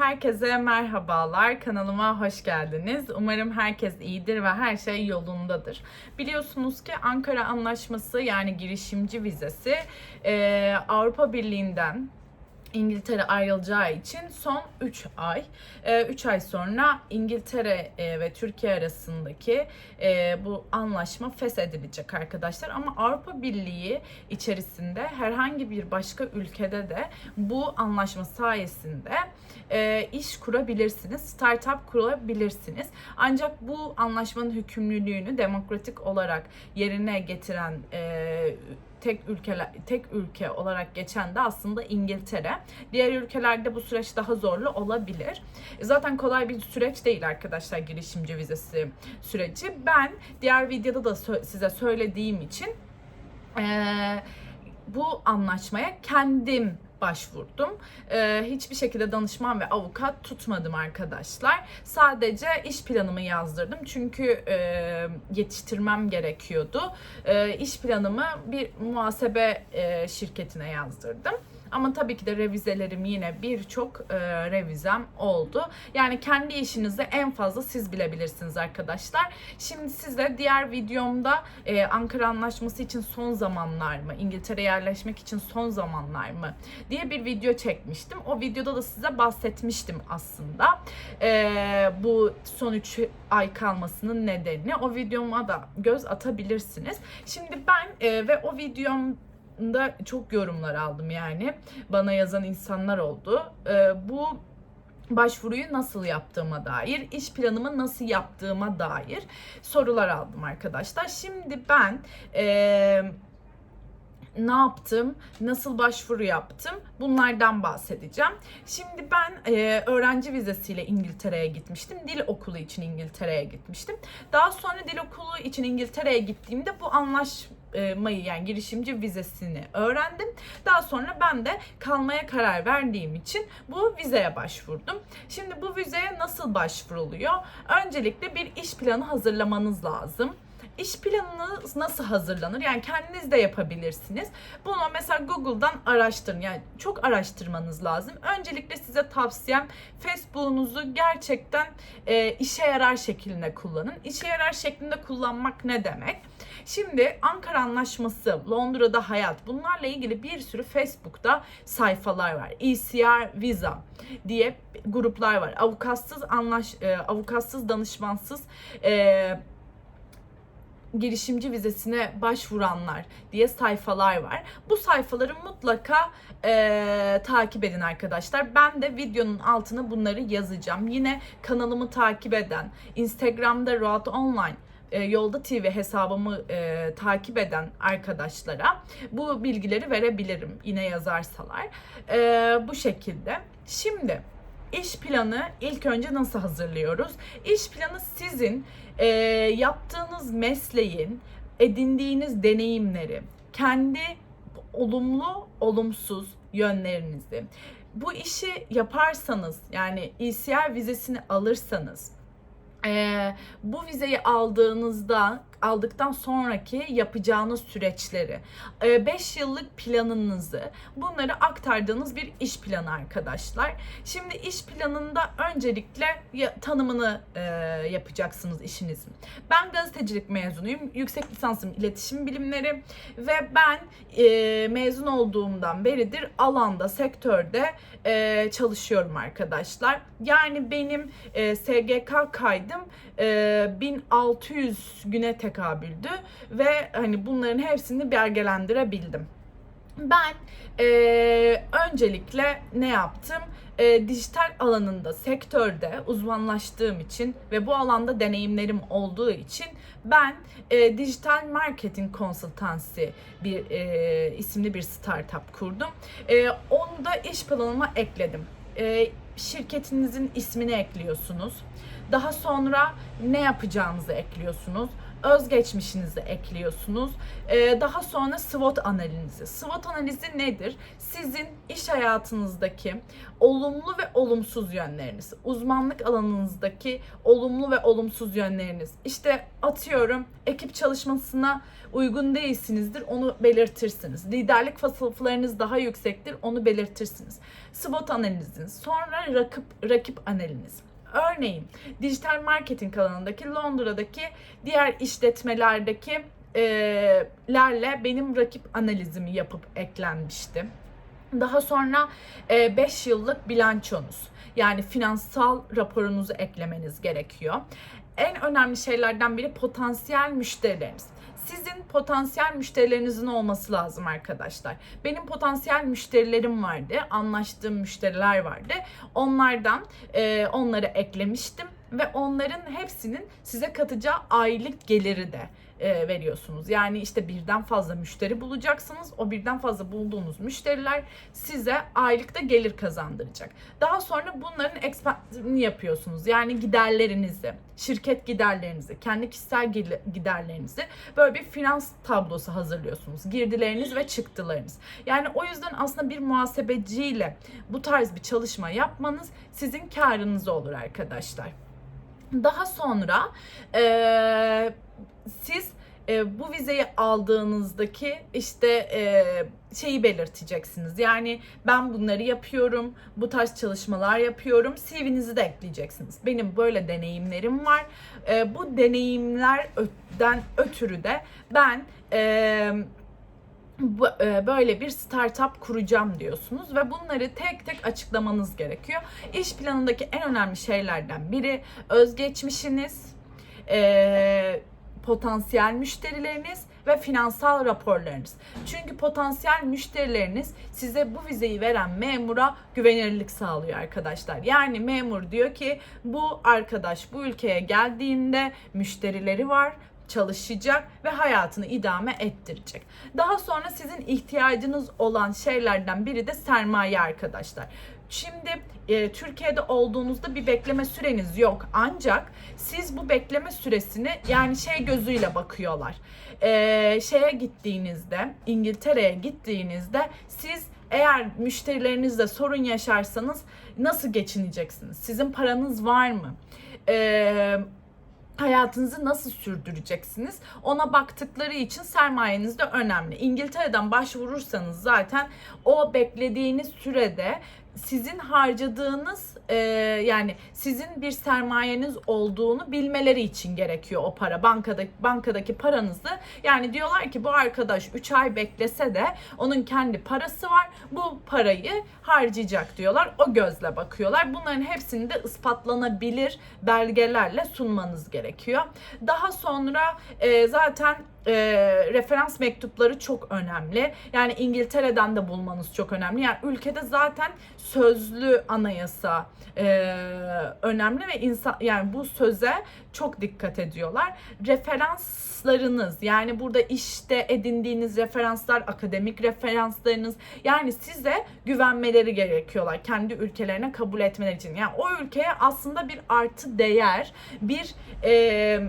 Herkese merhabalar. Kanalıma hoş geldiniz. Umarım herkes iyidir ve her şey yolundadır. Biliyorsunuz ki Ankara Anlaşması yani girişimci vizesi Avrupa Birliği'nden İngiltere ayrılacağı için son 3 ay. 3 ay sonra İngiltere e, ve Türkiye arasındaki e, bu anlaşma feshedilecek arkadaşlar. Ama Avrupa Birliği içerisinde herhangi bir başka ülkede de bu anlaşma sayesinde e, iş kurabilirsiniz, startup kurabilirsiniz. Ancak bu anlaşmanın hükümlülüğünü demokratik olarak yerine getiren e, tek ülkeler tek ülke olarak geçen de aslında İngiltere. Diğer ülkelerde bu süreç daha zorlu olabilir. E, Zaten kolay bir süreç değil arkadaşlar girişimci vizesi süreci. Ben diğer videoda da size söylediğim için eee, bu anlaşmaya kendim başvurdum. Ee, hiçbir şekilde danışman ve avukat tutmadım arkadaşlar. Sadece iş planımı yazdırdım çünkü e, yetiştirmem gerekiyordu. E, iş planımı bir muhasebe e, şirketine yazdırdım. Ama tabii ki de revizelerim yine birçok e, revizem oldu. Yani kendi işinizi en fazla siz bilebilirsiniz arkadaşlar. Şimdi size diğer videomda e, Ankara Anlaşması için son zamanlar mı, İngiltere'ye yerleşmek için son zamanlar mı diye bir video çekmiştim. O videoda da size bahsetmiştim aslında. E, bu son 3 ay kalmasının nedenini. O videoma da göz atabilirsiniz. Şimdi ben e, ve o videom da çok yorumlar aldım yani. Bana yazan insanlar oldu. Ee, bu başvuruyu nasıl yaptığıma dair, iş planımı nasıl yaptığıma dair sorular aldım arkadaşlar. Şimdi ben eee ne yaptım, nasıl başvuru yaptım bunlardan bahsedeceğim. Şimdi ben e, öğrenci vizesiyle İngiltere'ye gitmiştim. Dil okulu için İngiltere'ye gitmiştim. Daha sonra dil okulu için İngiltere'ye gittiğimde bu anlaşmayı yani girişimci vizesini öğrendim. Daha sonra ben de kalmaya karar verdiğim için bu vizeye başvurdum. Şimdi bu vizeye nasıl başvuruluyor? Öncelikle bir iş planı hazırlamanız lazım. İş planınız nasıl hazırlanır? Yani kendiniz de yapabilirsiniz. Bunu mesela Google'dan araştırın. Yani çok araştırmanız lazım. Öncelikle size tavsiyem Facebook'unuzu gerçekten e, işe yarar şeklinde kullanın. İşe yarar şeklinde kullanmak ne demek? Şimdi Ankara Anlaşması, Londra'da hayat bunlarla ilgili bir sürü Facebook'ta sayfalar var. ECR Visa diye gruplar var. Avukatsız anlaş, e, avukatsız danışmansız e, girişimci vizesine başvuranlar diye sayfalar var. Bu sayfaları mutlaka e, takip edin arkadaşlar. Ben de videonun altına bunları yazacağım. Yine kanalımı takip eden, Instagram'da Road Online e, Yolda TV hesabımı e, takip eden arkadaşlara bu bilgileri verebilirim yine yazarsalar. E, bu şekilde. Şimdi iş planı ilk önce nasıl hazırlıyoruz? İş planı sizin e, yaptığınız mesleğin edindiğiniz deneyimleri, kendi olumlu, olumsuz yönlerinizi, bu işi yaparsanız yani ECR vizesini alırsanız ee, bu vizeyi aldığınızda aldıktan sonraki yapacağınız süreçleri 5 yıllık planınızı bunları aktardığınız bir iş planı arkadaşlar. Şimdi iş planında öncelikle tanımını e, yapacaksınız işinizin. Ben gazetecilik mezunuyum. Yüksek lisansım iletişim bilimleri ve ben e, mezun olduğumdan beridir alanda, sektörde e, çalışıyorum arkadaşlar. Yani benim e, SGK kaydım e, 1600 güne tekabüldü ve hani bunların hepsini belgelendirebildim. Ben e, öncelikle ne yaptım? E, dijital alanında, sektörde uzmanlaştığım için ve bu alanda deneyimlerim olduğu için ben e, dijital marketing konsultansi bir e, isimli bir startup kurdum. E, onu da iş planıma ekledim. E, şirketinizin ismini ekliyorsunuz. Daha sonra ne yapacağınızı ekliyorsunuz. Özgeçmişinizi ekliyorsunuz. Ee, daha sonra SWOT analizi. SWOT analizi nedir? Sizin iş hayatınızdaki olumlu ve olumsuz yönleriniz, uzmanlık alanınızdaki olumlu ve olumsuz yönleriniz. İşte atıyorum ekip çalışmasına uygun değilsinizdir onu belirtirsiniz. Liderlik vasıflarınız daha yüksektir onu belirtirsiniz. SWOT analiziniz. Sonra rakip, rakip analiz. Örneğin dijital marketing alanındaki Londra'daki diğer işletmelerdeki e, lerle benim rakip analizimi yapıp eklenmişti. Daha sonra 5 yıllık bilançonuz yani finansal raporunuzu eklemeniz gerekiyor. En önemli şeylerden biri potansiyel müşterileriniz. Sizin potansiyel müşterilerinizin olması lazım arkadaşlar. Benim potansiyel müşterilerim vardı, anlaştığım müşteriler vardı. Onlardan e, onları eklemiştim ve onların hepsinin size katacağı aylık geliri de e, veriyorsunuz. Yani işte birden fazla müşteri bulacaksınız. O birden fazla bulduğunuz müşteriler size aylıkta gelir kazandıracak. Daha sonra bunların expense'ini yapıyorsunuz. Yani giderlerinizi, şirket giderlerinizi, kendi kişisel giderlerinizi böyle bir finans tablosu hazırlıyorsunuz. Girdileriniz ve çıktılarınız. Yani o yüzden aslında bir muhasebeciyle bu tarz bir çalışma yapmanız sizin karınız olur arkadaşlar. Daha sonra e, siz e, bu vizeyi aldığınızdaki işte e, şeyi belirteceksiniz. Yani ben bunları yapıyorum, bu tarz çalışmalar yapıyorum. CV'nizi de ekleyeceksiniz. Benim böyle deneyimlerim var. E, bu deneyimlerden ötürü de ben e, e, böyle bir startup kuracağım diyorsunuz ve bunları tek tek açıklamanız gerekiyor. İş planındaki en önemli şeylerden biri özgeçmişiniz, e, potansiyel müşterileriniz ve finansal raporlarınız. Çünkü potansiyel müşterileriniz size bu vizeyi veren memura güvenilirlik sağlıyor arkadaşlar. Yani memur diyor ki bu arkadaş bu ülkeye geldiğinde müşterileri var çalışacak ve hayatını idame ettirecek. Daha sonra sizin ihtiyacınız olan şeylerden biri de sermaye arkadaşlar. Şimdi e, Türkiye'de olduğunuzda bir bekleme süreniz yok. Ancak siz bu bekleme süresini yani şey gözüyle bakıyorlar. E, şeye gittiğinizde, İngiltere'ye gittiğinizde siz eğer müşterilerinizle sorun yaşarsanız nasıl geçineceksiniz? Sizin paranız var mı? Eee hayatınızı nasıl sürdüreceksiniz? Ona baktıkları için sermayeniz de önemli. İngiltere'den başvurursanız zaten o beklediğiniz sürede sizin harcadığınız e, yani sizin bir sermayeniz olduğunu bilmeleri için gerekiyor o para. Bankada bankadaki paranızı yani diyorlar ki bu arkadaş 3 ay beklese de onun kendi parası var. Bu parayı harcayacak diyorlar. O gözle bakıyorlar. Bunların hepsini de ispatlanabilir belgelerle sunmanız gerekiyor. Daha sonra e, zaten e, referans mektupları çok önemli. Yani İngiltere'den de bulmanız çok önemli. Yani ülkede zaten sözlü anayasa e, önemli ve insan yani bu söze çok dikkat ediyorlar. Referanslarınız yani burada işte edindiğiniz referanslar, akademik referanslarınız yani size güvenmeleri gerekiyorlar kendi ülkelerine kabul etmeleri için. Yani o ülkeye aslında bir artı değer, bir e,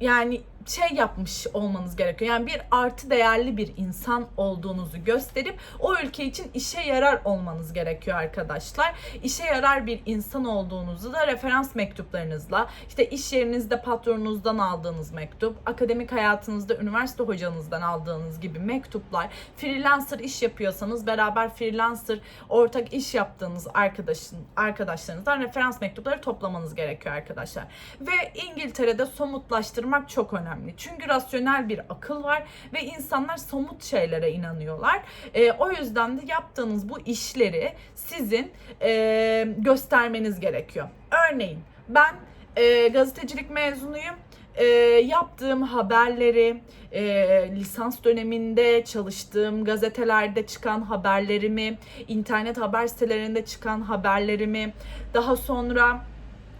yani şey yapmış olmanız gerekiyor. Yani bir artı değerli bir insan olduğunuzu gösterip o ülke için işe yarar olmanız gerekiyor arkadaşlar. İşe yarar bir insan olduğunuzu da referans mektuplarınızla, işte iş yerinizde patronunuzdan aldığınız mektup, akademik hayatınızda üniversite hocanızdan aldığınız gibi mektuplar, freelancer iş yapıyorsanız beraber freelancer ortak iş yaptığınız arkadaşın arkadaşlarınızdan referans mektupları toplamanız gerekiyor arkadaşlar. Ve İngiltere'de somutlaştırmak çok önemli önemli. Çünkü rasyonel bir akıl var ve insanlar somut şeylere inanıyorlar. E, o yüzden de yaptığınız bu işleri sizin e, göstermeniz gerekiyor. Örneğin ben e, gazetecilik mezunuyum e, yaptığım haberleri, e, lisans döneminde çalıştığım gazetelerde çıkan haberlerimi, internet haber sitelerinde çıkan haberlerimi, daha sonra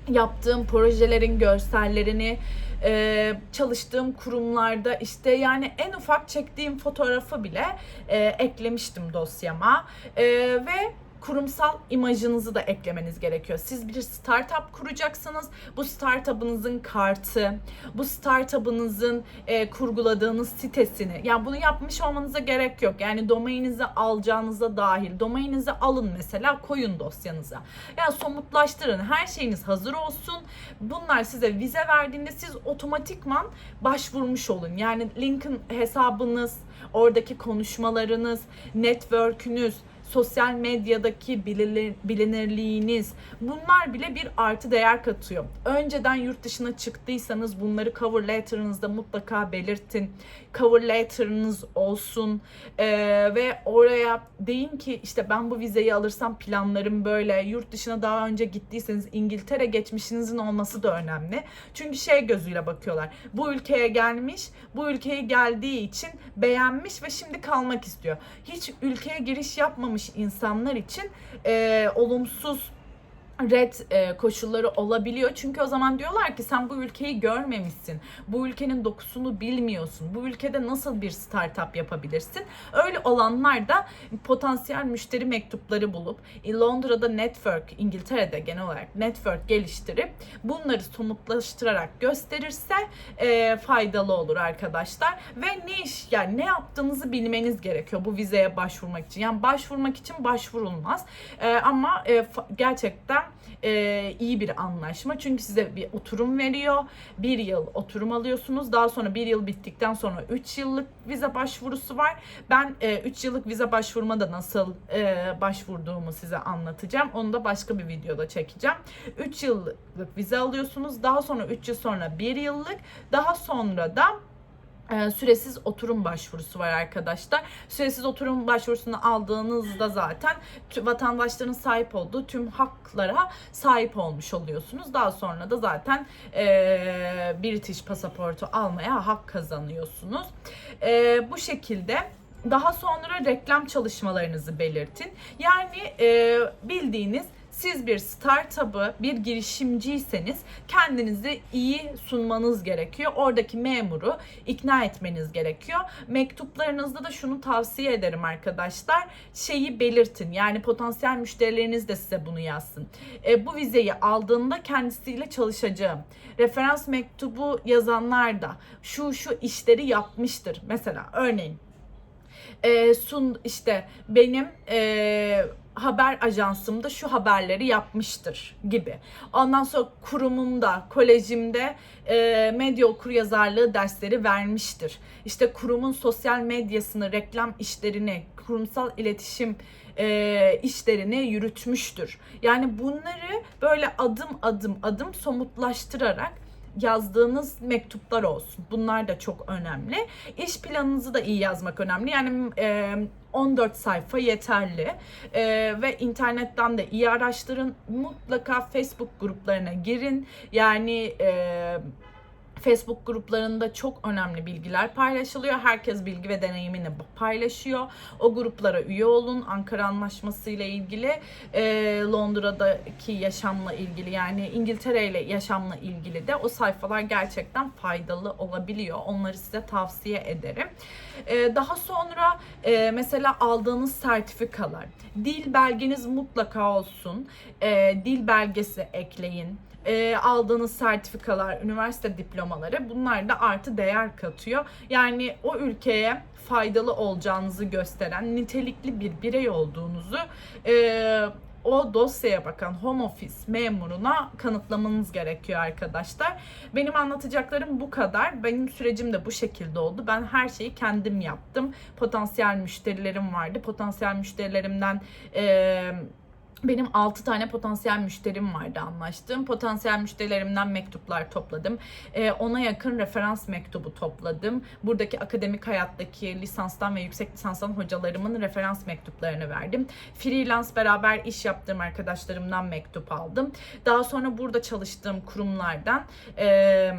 yaptığım projelerin görsellerini, e, çalıştığım kurumlarda işte yani en ufak çektiğim fotoğrafı bile e, eklemiştim dosyama. E, ve kurumsal imajınızı da eklemeniz gerekiyor. Siz bir startup kuracaksınız. Bu startup'ınızın kartı, bu startup'ınızın e, kurguladığınız sitesini. Yani bunu yapmış olmanıza gerek yok. Yani domaininizi alacağınıza dahil. Domaininizi alın mesela koyun dosyanıza. Yani somutlaştırın. Her şeyiniz hazır olsun. Bunlar size vize verdiğinde siz otomatikman başvurmuş olun. Yani LinkedIn hesabınız, oradaki konuşmalarınız, network'ünüz, sosyal medyadaki bilinir, bilinirliğiniz bunlar bile bir artı değer katıyor. Önceden yurt dışına çıktıysanız bunları cover letter'ınızda mutlaka belirtin. Cover letter'ınız olsun Ee, ve oraya deyin ki işte ben bu vizeyi alırsam planlarım böyle. Yurt dışına daha önce gittiyseniz İngiltere geçmişinizin olması da önemli. Çünkü şey gözüyle bakıyorlar. Bu ülkeye gelmiş, bu ülkeye geldiği için beğenmiş ve şimdi kalmak istiyor. Hiç ülkeye giriş yapmamış insanlar için e, olumsuz red e, koşulları olabiliyor. Çünkü o zaman diyorlar ki sen bu ülkeyi görmemişsin. Bu ülkenin dokusunu bilmiyorsun. Bu ülkede nasıl bir startup yapabilirsin? Öyle olanlar da potansiyel müşteri mektupları bulup e, Londra'da network, İngiltere'de genel olarak network geliştirip bunları somutlaştırarak gösterirse e, faydalı olur arkadaşlar. Ve ne iş yani ne yaptığınızı bilmeniz gerekiyor bu vizeye başvurmak için. Yani başvurmak için başvurulmaz. E, ama e, fa- gerçekten e, iyi bir anlaşma. Çünkü size bir oturum veriyor. Bir yıl oturum alıyorsunuz. Daha sonra bir yıl bittikten sonra 3 yıllık vize başvurusu var. Ben 3 yıllık vize başvurmada nasıl e, başvurduğumu size anlatacağım. Onu da başka bir videoda çekeceğim. 3 yıllık vize alıyorsunuz. Daha sonra 3 yıl sonra 1 yıllık. Daha sonra da e, süresiz oturum başvurusu var arkadaşlar. Süresiz oturum başvurusunu aldığınızda zaten vatandaşların sahip olduğu tüm haklara sahip olmuş oluyorsunuz. Daha sonra da zaten e, British pasaportu almaya hak kazanıyorsunuz. E, bu şekilde daha sonra reklam çalışmalarınızı belirtin. Yani e, bildiğiniz siz bir startup'ı, bir girişimciyseniz kendinizi iyi sunmanız gerekiyor. Oradaki memuru ikna etmeniz gerekiyor. Mektuplarınızda da şunu tavsiye ederim arkadaşlar. Şeyi belirtin. Yani potansiyel müşterileriniz de size bunu yazsın. E, bu vizeyi aldığında kendisiyle çalışacağım. Referans mektubu yazanlar da şu şu işleri yapmıştır. Mesela örneğin e, sun işte benim e, haber ajansımda şu haberleri yapmıştır gibi. Ondan sonra kurumumda, kolejimde e, medya okur yazarlığı dersleri vermiştir. İşte kurumun sosyal medyasını, reklam işlerini, kurumsal iletişim e, işlerini yürütmüştür. Yani bunları böyle adım adım adım somutlaştırarak yazdığınız mektuplar olsun. Bunlar da çok önemli. İş planınızı da iyi yazmak önemli. Yani e, 14 sayfa yeterli E, ve internetten de iyi araştırın. Mutlaka Facebook gruplarına girin. Yani e, Facebook gruplarında çok önemli bilgiler paylaşılıyor. Herkes bilgi ve deneyimini paylaşıyor. O gruplara üye olun. Ankara Anlaşması ile ilgili, e, Londra'daki yaşamla ilgili yani İngiltere ile yaşamla ilgili de o sayfalar gerçekten faydalı olabiliyor. Onları size tavsiye ederim. E, daha sonra e, mesela aldığınız sertifikalar, dil belgeniz mutlaka olsun. Dil belgesi ekleyin e, aldığınız sertifikalar, üniversite diplomaları bunlar da artı değer katıyor. Yani o ülkeye faydalı olacağınızı gösteren nitelikli bir birey olduğunuzu e, o dosyaya bakan home office memuruna kanıtlamanız gerekiyor arkadaşlar. Benim anlatacaklarım bu kadar. Benim sürecim de bu şekilde oldu. Ben her şeyi kendim yaptım. Potansiyel müşterilerim vardı. Potansiyel müşterilerimden eee benim 6 tane potansiyel müşterim vardı anlaştığım. Potansiyel müşterilerimden mektuplar topladım. Ee, ona yakın referans mektubu topladım. Buradaki akademik hayattaki lisanstan ve yüksek lisanstan hocalarımın referans mektuplarını verdim. Freelance beraber iş yaptığım arkadaşlarımdan mektup aldım. Daha sonra burada çalıştığım kurumlardan... Ee,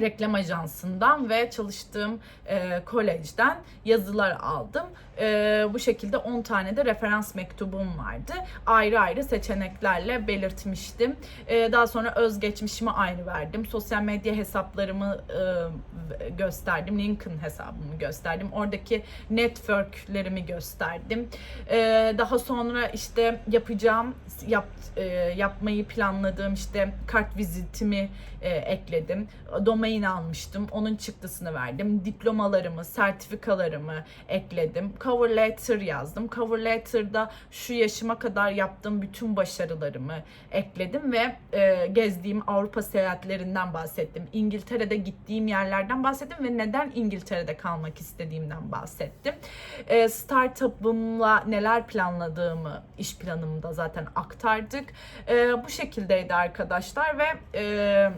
reklam ajansından ve çalıştığım e, kolejden yazılar aldım. E, bu şekilde 10 tane de referans mektubum vardı. Ayrı ayrı seçeneklerle belirtmiştim. E, daha sonra özgeçmişimi ayrı verdim. Sosyal medya hesaplarımı e, gösterdim. LinkedIn hesabımı gösterdim. Oradaki networklerimi gösterdim. E, daha sonra işte yapacağım, yap, e, yapmayı planladığım işte kart vizitimi e, ekledim. Domain almıştım. Onun çıktısını verdim. Diplomalarımı, sertifikalarımı ekledim. Cover letter yazdım. Cover letter'da şu yaşıma kadar yaptığım bütün başarılarımı ekledim ve e, gezdiğim Avrupa seyahatlerinden bahsettim. İngiltere'de gittiğim yerlerden bahsettim ve neden İngiltere'de kalmak istediğimden bahsettim. E, startup'ımla neler planladığımı iş planımda zaten aktardık. E, bu şekildeydi arkadaşlar ve e,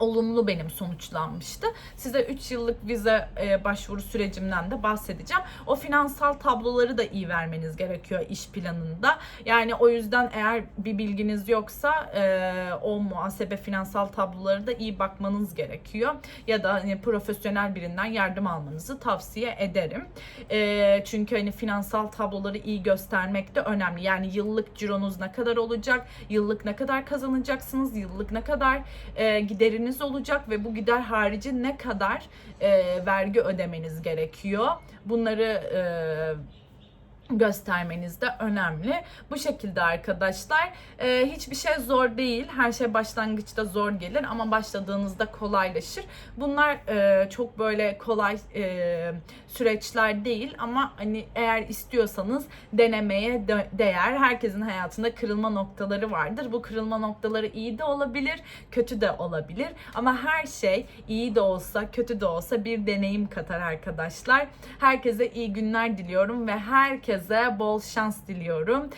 olumlu benim sonuçlanmıştı. Size 3 yıllık vize e, başvuru sürecimden de bahsedeceğim. O finansal tabloları da iyi vermeniz gerekiyor iş planında. Yani o yüzden eğer bir bilginiz yoksa e, o muhasebe finansal tabloları da iyi bakmanız gerekiyor. Ya da hani profesyonel birinden yardım almanızı tavsiye ederim. E, çünkü hani finansal tabloları iyi göstermek de önemli. Yani yıllık cironuz ne kadar olacak, yıllık ne kadar kazanacaksınız, yıllık ne kadar e, gideriniz olacak ve bu gider harici ne kadar e, vergi ödemeniz gerekiyor. Bunları e, göstermeniz de önemli. Bu şekilde arkadaşlar e, hiçbir şey zor değil. Her şey başlangıçta zor gelir ama başladığınızda kolaylaşır. Bunlar e, çok böyle kolay e, süreçler değil ama hani eğer istiyorsanız denemeye de- değer. Herkesin hayatında kırılma noktaları vardır. Bu kırılma noktaları iyi de olabilir, kötü de olabilir. Ama her şey iyi de olsa, kötü de olsa bir deneyim katar arkadaşlar. Herkese iyi günler diliyorum ve herkese bol şans diliyorum.